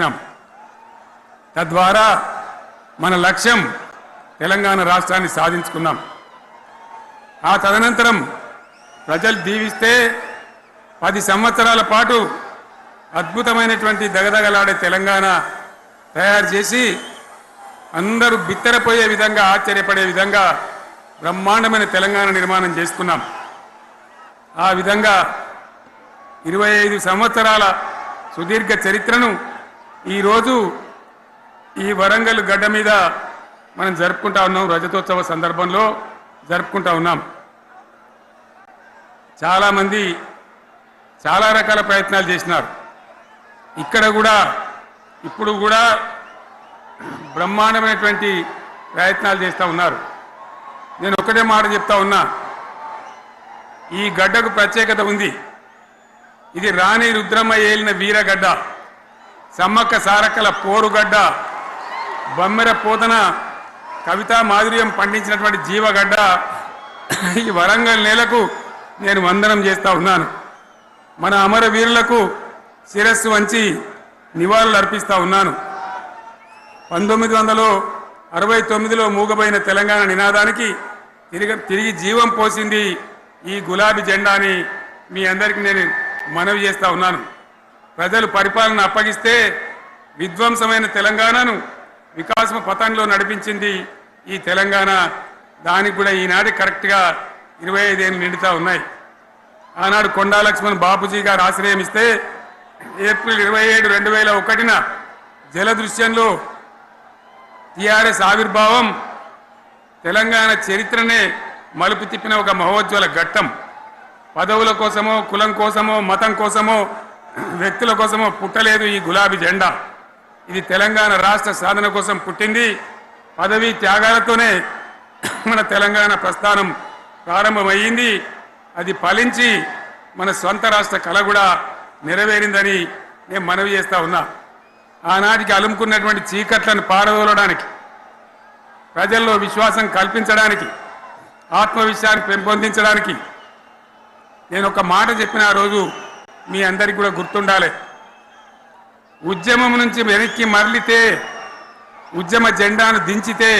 చేసినాం తద్వారా మన లక్ష్యం తెలంగాణ రాష్ట్రాన్ని సాధించుకున్నాం. ఆ తదనంతరం ప్రజలు దీవిస్తే పది సంవత్సరాల పాటు అద్భుతమైనటువంటి దగదగలాడే తెలంగాణ తయారు చేసి అందరూ బిత్తరపోయే విధంగా ఆశ్చర్యపడే విధంగా బ్రహ్మాండమైన తెలంగాణ నిర్మాణం చేసుకున్నాం. ఆ విధంగా ఇరవై ఐదు సంవత్సరాల సుదీర్ఘ చరిత్రను ఈరోజు ఈ వరంగల్ గడ్డ మీద మనం జరుపుకుంటా ఉన్నాం రజతోత్సవ సందర్భంలో జరుపుకుంటా ఉన్నాం. చాలామంది చాలా రకాల ప్రయత్నాలు చేసినారు. ఇక్కడ కూడా ఇప్పుడు కూడా బ్రహ్మాండమైనటువంటి ప్రయత్నాలు చేస్తూ ఉన్నారు. నేను ఒకటే మాట చెప్తా ఉన్నా ఈ గడ్డకు ప్రత్యేకత ఉంది. ఇది రాణి రుద్రమ్మ ఏలిన వీరగడ్డ. సమ్మక్క సారక్కల పోరుగడ్డ బొమ్మెర పోతన కవితా మాధుర్యం పండించినటువంటి జీవగడ్డ ఈ వరంగల్ నేలకు నేను వందనం చేస్తూ ఉన్నాను. మన అమరవీరులకు శిరస్సు వంచి నివాళులు అర్పిస్తూ ఉన్నాను. పంతొమ్మిది వందల అరవై తొమ్మిదిలో మూగబోయిన తెలంగాణ నినాదానికి తిరిగి తిరిగి జీవం పోసింది ఈ గులాబీ జెండా అని మీ అందరికీ నేను మనవి చేస్తూ ఉన్నాను. ప్రజలు పరిపాలన అప్పగిస్తే విధ్వంసమైన తెలంగాణను వికాసం పథంలో నడిపించింది ఈ తెలంగాణ. దానికి కూడా ఈనాటి కరెక్ట్గా ఇరవై ఐదేళ్ళు నిండుతూ ఉన్నాయి. ఆనాడు కొండా లక్ష్మణ్ బాపూజీ గారు ఆశ్రయం ఇస్తే ఏప్రిల్ ఇరవై ఏడు రెండు వేల ఒకటిన జలదృశ్యంలో టీఆర్ఎస్ ఆవిర్భావం తెలంగాణ చరిత్రనే మలుపు తిప్పిన ఒక మహోజ్వల ఘట్టం. పదవుల కోసమో కులం కోసమో మతం కోసమో వ్యక్తుల కోసమో పుట్టలేదు ఈ గులాబీ జెండా. ఇది తెలంగాణ రాష్ట్ర సాధన కోసం పుట్టింది. పదవి త్యాగాలతోనే మన తెలంగాణ ప్రస్థానం ప్రారంభమయ్యింది. అది ఫలించి మన సొంత రాష్ట్ర కళ కూడా నెరవేరిందని నేను మనవి చేస్తా ఉన్నా. ఆనాటికి అలుముకున్నటువంటి చీకట్లను పారదోలడానికి ప్రజల్లో విశ్వాసం కల్పించడానికి ఆత్మవిశ్వాన్ని పెంపొందించడానికి నేను ఒక మాట చెప్పిన ఆ రోజు మీ అందరికి కూడా గుర్తుండాలి. ఉద్యమం నుంచి వెనక్కి మరలితే ఉద్యమ జెండాను దించితే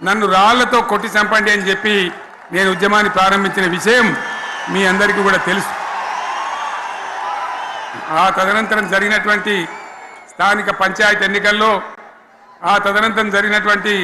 నన్ను రాళ్ళతో కొట్టి చంపండి అని చెప్పి నేను ఉద్యమాన్ని ప్రారంభించిన విషయం మీ అందరికీ కూడా తెలుసు. ఆ తదనంతరం జరిగినటువంటి స్థానిక పంచాయతీ ఎన్నికల్లో ఆ తదనంతరం జరిగినటువంటి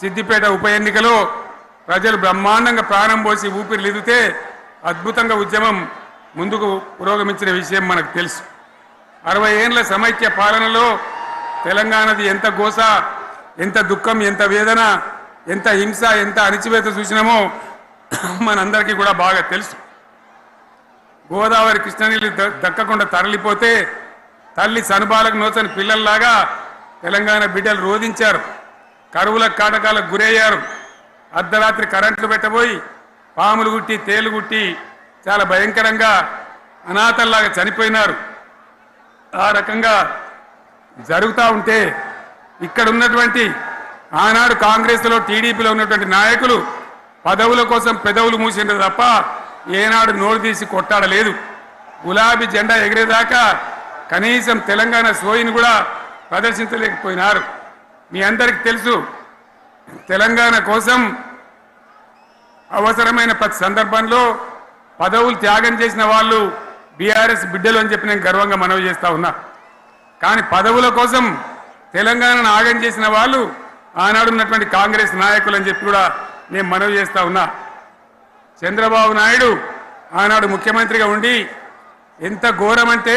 సిద్దిపేట ఉప ఎన్నికలో ప్రజలు బ్రహ్మాండంగా ప్రాణం పోసి ఊపిరిలిదితే అద్భుతంగా ఉద్యమం ముందుకు పురోగమించిన విషయం మనకు తెలుసు. అరవై ఏండ్ల సమైక్య పాలనలో తెలంగాణది ఎంత గోస ఎంత దుఃఖం ఎంత వేదన ఎంత హింస ఎంత అణిచివేత చూసినామో మనందరికీ కూడా బాగా తెలుసు. గోదావరి కృష్ణనీళ్ళు ద- దక్కకుండా తరలిపోతే తల్లి సనుబాలకు నోచని పిల్లల్లాగా తెలంగాణ బిడ్డలు రోధించారు. కరువుల కాటకాలకు గురయ్యారు. అర్ధరాత్రి కరెంట్లు పెట్టబోయి పాములు గుట్టి తేలు గుట్టి చాలా భయంకరంగా అనాథల్లాగా చనిపోయినారు. ఆ రకంగా జరుగుతూ ఉంటే ఇక్కడ ఉన్నటువంటి ఆనాడు కాంగ్రెస్లో టీడీపీలో ఉన్నటువంటి నాయకులు పదవుల కోసం పెదవులు మూసిండ్రు తప్ప ఏనాడు నోరు తీసి కొట్టాడలేదు. గులాబీ జెండా ఎగిరేదాకా కనీసం తెలంగాణ సోయిని కూడా ప్రదర్శించలేకపోయినారు. మీ అందరికి తెలుసు తెలంగాణ కోసం అవసరమైన ప్రతి సందర్భంలో పదవులు త్యాగం చేసిన వాళ్ళు బీఆర్ఎస్ బిడ్డలు అని చెప్పి నేను గర్వంగా మనవి చేస్తా ఉన్నా. కానీ పదవుల కోసం తెలంగాణను ఆగం చేసిన వాళ్ళు ఆనాడు ఉన్నటువంటి కాంగ్రెస్ నాయకులు అని చెప్పి కూడా నేను మనవి చేస్తా ఉన్నా. చంద్రబాబు నాయుడు ఆనాడు ముఖ్యమంత్రిగా ఉండి ఎంత ఘోరమంటే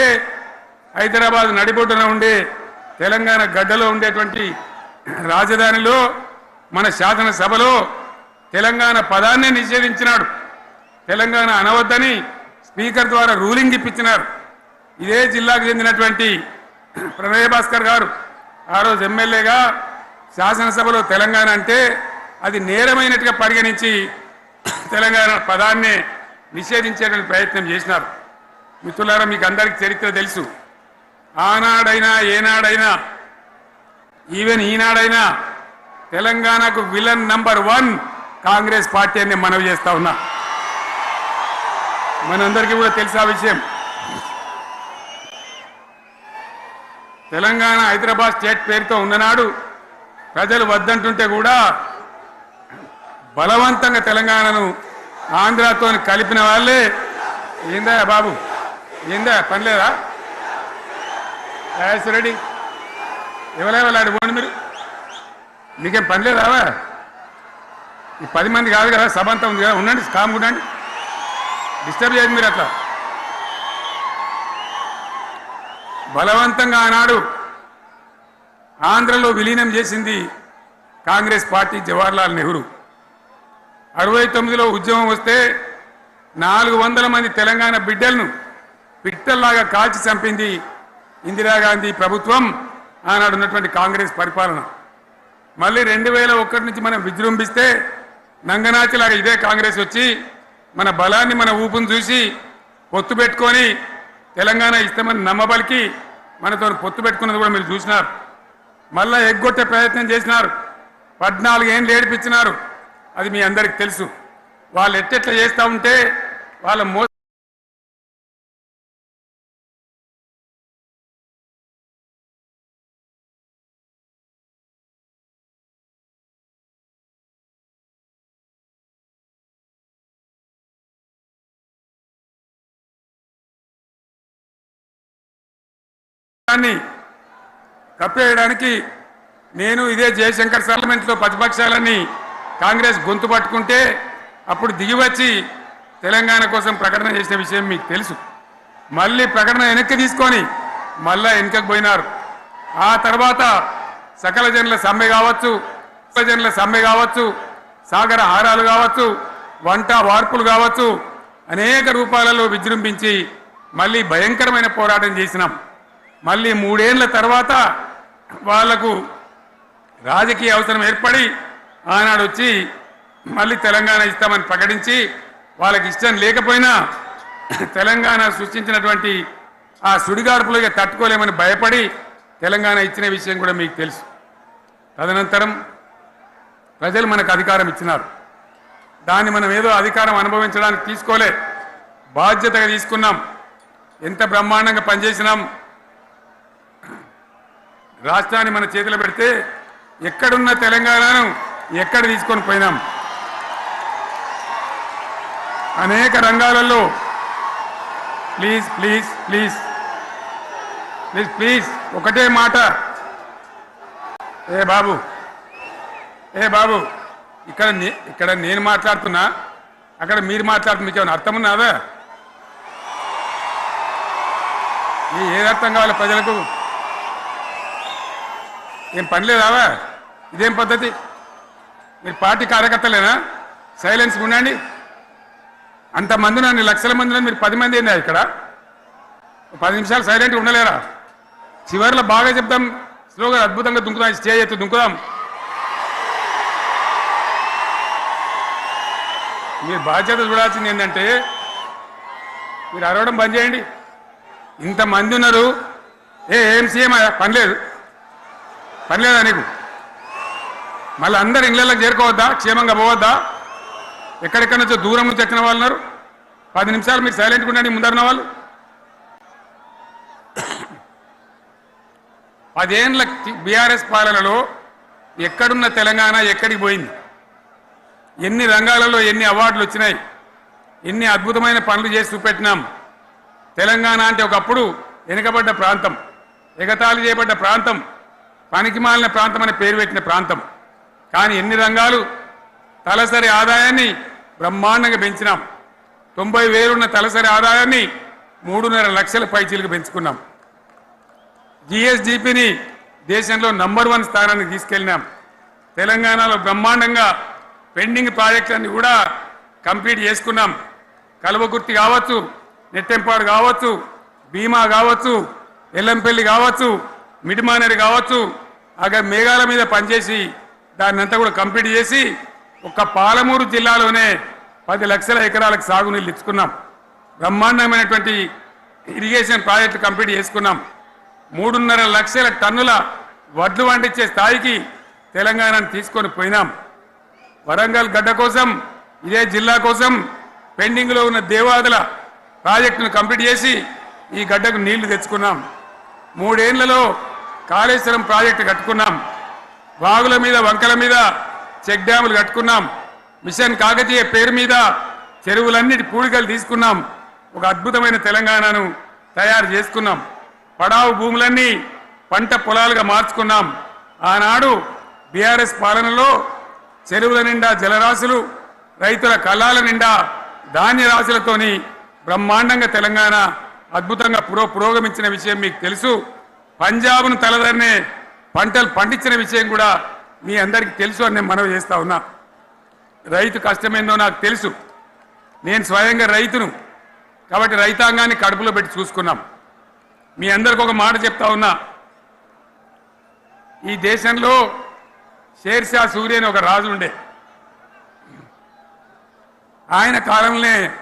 హైదరాబాద్ నడిబొడ్డున ఉండే తెలంగాణ గడ్డలో ఉండేటువంటి రాజధానిలో మన శాసనసభలో తెలంగాణ పదాన్ని నిషేధించినాడు. తెలంగాణ అనవద్దని స్పీకర్ ద్వారా రూలింగ్ ఇప్పించినారు. ఇదే జిల్లాకు చెందినటువంటి ప్రణయ భాస్కర్ గారు. ఆ రోజు ఎమ్మెల్యేగా శాసనసభలో తెలంగాణ అంటే అది నేరమైనట్టుగా పరిగణించి తెలంగాణ పదాన్ని నిషేధించేటువంటి ప్రయత్నం చేసినారు. మిత్రులారా మీకు అందరికీ చరిత్ర తెలుసు. ఆనాడైనా ఏనాడైనా ఈవెన్ ఈనాడైనా తెలంగాణకు villain number one Congress party అని మనవి చేస్తా ఉన్నా. మనందరికీ కూడా తెలిసే ఆ విషయం? తెలంగాణ హైదరాబాద్ స్టేట్ పేరుతో ఉన్ననాడు ప్రజలు వద్దంటుంటే కూడా బలవంతంగా తెలంగాణను ఆంధ్రతో కలిపిన వాళ్ళే. ఏందా బాబు? ఏందా? పనిలేదా లేదా? రెడ్డి ఎవరెవరు పోండి మీరు? మీకేం పని లేదా? ఈ పది మంది కాదు కదా సభ అంతా ఉంది కదా. ఉండండి కామ్ ఉండండి. డిస్టర్బ్ చేయదు మీరు అట్లా. బలవంతంగా ఆనాడు ఆంధ్రలో విలీనం చేసింది కాంగ్రెస్ పార్టీ జవహర్లాల్ నెహ్రూ. అరవై తొమ్మిదిలో ఉద్యమం వస్తే నాలుగు వందల మంది తెలంగాణ బిడ్డలను పిట్టల్లాగా కాల్చి చంపింది ఇందిరాగాంధీ ప్రభుత్వం ఆనాడు ఉన్నటువంటి కాంగ్రెస్ పరిపాలన. మళ్ళీ రెండు వేల ఒకటి నుంచి మనం విజృంభిస్తే నంగనాచిలాగా ఇదే కాంగ్రెస్ వచ్చి మన బలాన్ని మన ఊపును చూసి పొత్తు పెట్టుకొని తెలంగాణ ఇస్తామని నమ్మబలికి మనతో పొత్తు పెట్టుకున్నది కూడా మీరు చూసినారు. మళ్ళా ఎగ్గొట్టే ప్రయత్నం చేసినారు. పద్నాలుగు ఏళ్ళు ఏడిపించినారు. అది మీ అందరికి తెలుసు. వాళ్ళు ఎట్టెట్లా చేస్తూ ఉంటే వాళ్ళ మో దాన్ని కప్పేయడానికి నేను ఇదే జయశంకర్ పార్లమెంట్లో ప్రతిపక్షాలని కాంగ్రెస్ గొంతు పట్టుకుంటే అప్పుడు దిగివచ్చి తెలంగాణ కోసం ప్రకటన చేసిన విషయం మీకు తెలుసు. మళ్ళీ ప్రకటన వెనక్కి తీసుకొని మళ్ళా వెనుకకు పోయినారు. ఆ తర్వాత సకల జనుల సమ్మె కావచ్చు జనుల సమ్మె కావచ్చు సాగర హారాలు కావచ్చు వంట వార్పులు కావచ్చు అనేక రూపాలలో విజృంభించి మళ్ళీ భయంకరమైన పోరాటం చేసినాం. మళ్ళీ మూడేళ్ళ తర్వాత వాళ్ళకు రాజకీయ అవసరం ఏర్పడి ఆనాడు వచ్చి మళ్ళీ తెలంగాణ ఇస్తామని ప్రకటించి వాళ్ళకి ఇష్టం లేకపోయినా తెలంగాణ సృష్టించినటువంటి ఆ సుడిగాడుపులు ఇక తట్టుకోలేమని భయపడి తెలంగాణ ఇచ్చిన విషయం కూడా మీకు తెలుసు. తదనంతరం ప్రజలు మనకు అధికారం ఇచ్చినారు. దాన్ని మనం ఏదో అధికారం అనుభవించడానికి తీసుకోలే. బాధ్యతగా తీసుకున్నాం. ఎంత బ్రహ్మాండంగా పనిచేసినాం. రాష్ట్రాన్ని మన చేతిలో పెడితే ఎక్కడున్న తెలంగాణను ఎక్కడ తీసుకొని పోయినాం. అనేక రంగాలలో please please please. Please please. ఒకటే మాట. ఏ బాబు ఏ బాబు ఇక్కడ నే- ఇక్కడ నేను మాట్లాడుతున్నా అక్కడ మీరు మాట్లాడుతున్న మీకు ఏమైనా అర్థం ఉన్నదా? ఈ ఏది అర్థం కావాలి ప్రజలకు? ఏం పనిలేదావా ఇదేం పద్ధతి? మీరు పార్టీ కార్యకర్తలేనా? సైలెన్స్ ఉండండి. అంతమంది నన్ను లక్షల మంది మీరు పది మంది ఏందా ఇక్కడ. పది నిమిషాలు సైలెంట్గా ఉండలేరా? చివరిలో బాగా చెప్తాం స్లోగా అద్భుతంగా దుంకుదాం. స్టే చేస్తే దుంకుదాం. మీరు బాధ్యత చూడాల్సింది ఏంటంటే మీరు అరవడం బంద్ చేయండి. ఇంతమంది ఉన్నారు. ఏ ఏం సీఎం పని పర్లేదా నీకు? మళ్ళీ అందరు ఇళ్ళకి చేరుకోవద్దా? క్షేమంగా పోవద్దా? ఎక్కడెక్కడ నుంచో దూరం నుంచి ఎక్కిన వాళ్ళు ఉన్నారు? పది నిమిషాలు మీరు సైలెంట్గా ఉండండి ముందరిన వాళ్ళు. పదేండ్ల బీఆర్ఎస్ పాలనలో ఎక్కడున్న తెలంగాణ ఎక్కడికి పోయింది? ఎన్ని రంగాలలో ఎన్ని అవార్డులు వచ్చినాయి? ఎన్ని అద్భుతమైన పనులు చేసి చూపెట్టినాం? తెలంగాణ అంటే ఒకప్పుడు వెనుకబడ్డ ప్రాంతం ఎగతాళి చేయబడ్డ ప్రాంతం పనికిమాలిన ప్రాంతం అనే పేరు పెట్టిన ప్రాంతం. కానీ ఎన్ని రంగాలు తలసరి ఆదాయాన్ని బ్రహ్మాండంగా పెంచినాం. తొంభై వేలున్న తలసరి ఆదాయాన్ని మూడున్నర లక్షల పైచీలకు పెంచుకున్నాం. జిఎస్డిపిని దేశంలో నంబర్ వన్ స్థానానికి తీసుకెళ్ళినాం. తెలంగాణలో బ్రహ్మాండంగా పెండింగ్ ప్రాజెక్టులన్నీ కూడా కంప్లీట్ చేసుకున్నాం. కలువకుర్తి కావచ్చు నెట్టెంపాడు కావచ్చు భీమా కావచ్చు ఎల్లంపల్లి కావచ్చు మిడిమానేరు కావచ్చు అక్కడ మేఘాల మీద పనిచేసి దాన్ని అంతా కూడా కంప్లీట్ చేసి ఒక్క పాలమూరు జిల్లాలోనే పది లక్షల ఎకరాలకు సాగునీళ్ళు ఇచ్చుకున్నాం. బ్రహ్మాండమైనటువంటి ఇరిగేషన్ ప్రాజెక్టు కంప్లీట్ చేసుకున్నాం. మూడున్నర లక్షల టన్నుల వడ్లు వండించే స్థాయికి తెలంగాణను తీసుకొని పోయినాం. వరంగల్ గడ్డ కోసం ఇదే జిల్లా కోసం పెండింగ్లో ఉన్న దేవాదుల ప్రాజెక్టును కంప్లీట్ చేసి ఈ గడ్డకు నీళ్ళు తెచ్చుకున్నాం. మూడేళ్ళలో కాళేశ్వరం ప్రాజెక్టు కట్టుకున్నాం. వాగుల మీద వంకల మీద చెక్ డ్యాములు కట్టుకున్నాం. మిషన్ కాకతీయ పేరు మీద చెరువులన్నిటి పూడికలు తీసుకున్నాం. ఒక అద్భుతమైన తెలంగాణను తయారు చేసుకున్నాం. పడావు భూములన్నీ పంట పొలాలుగా మార్చుకున్నాం. ఆనాడు బీఆర్ఎస్ పాలనలో చెరువుల నిండా జలరాశులు రైతుల కళ్ళాల నిండా ధాన్య రాశులతోని బ్రహ్మాండంగా తెలంగాణ అద్భుతంగా పురో పురోగమించిన విషయం మీకు తెలుసు. పంజాబ్ను తలదన్నే పంటలు పండించిన విషయం కూడా మీ అందరికీ తెలుసు అని నేను మనవి చేస్తా ఉన్నా. రైతు కష్టమేందో నాకు తెలుసు. నేను స్వయంగా రైతును. కాబట్టి రైతాంగాన్ని కడుపులో పెట్టి చూసుకున్నాం. మీ అందరికి ఒక మాట చెప్తా ఉన్నా. ఈ దేశంలో షేర్షా సూర్య అని ఒక రాజు ఉండే. ఆయన కాలంలోనే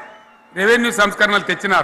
రెవెన్యూ సంస్కరణలు తెచ్చినారు.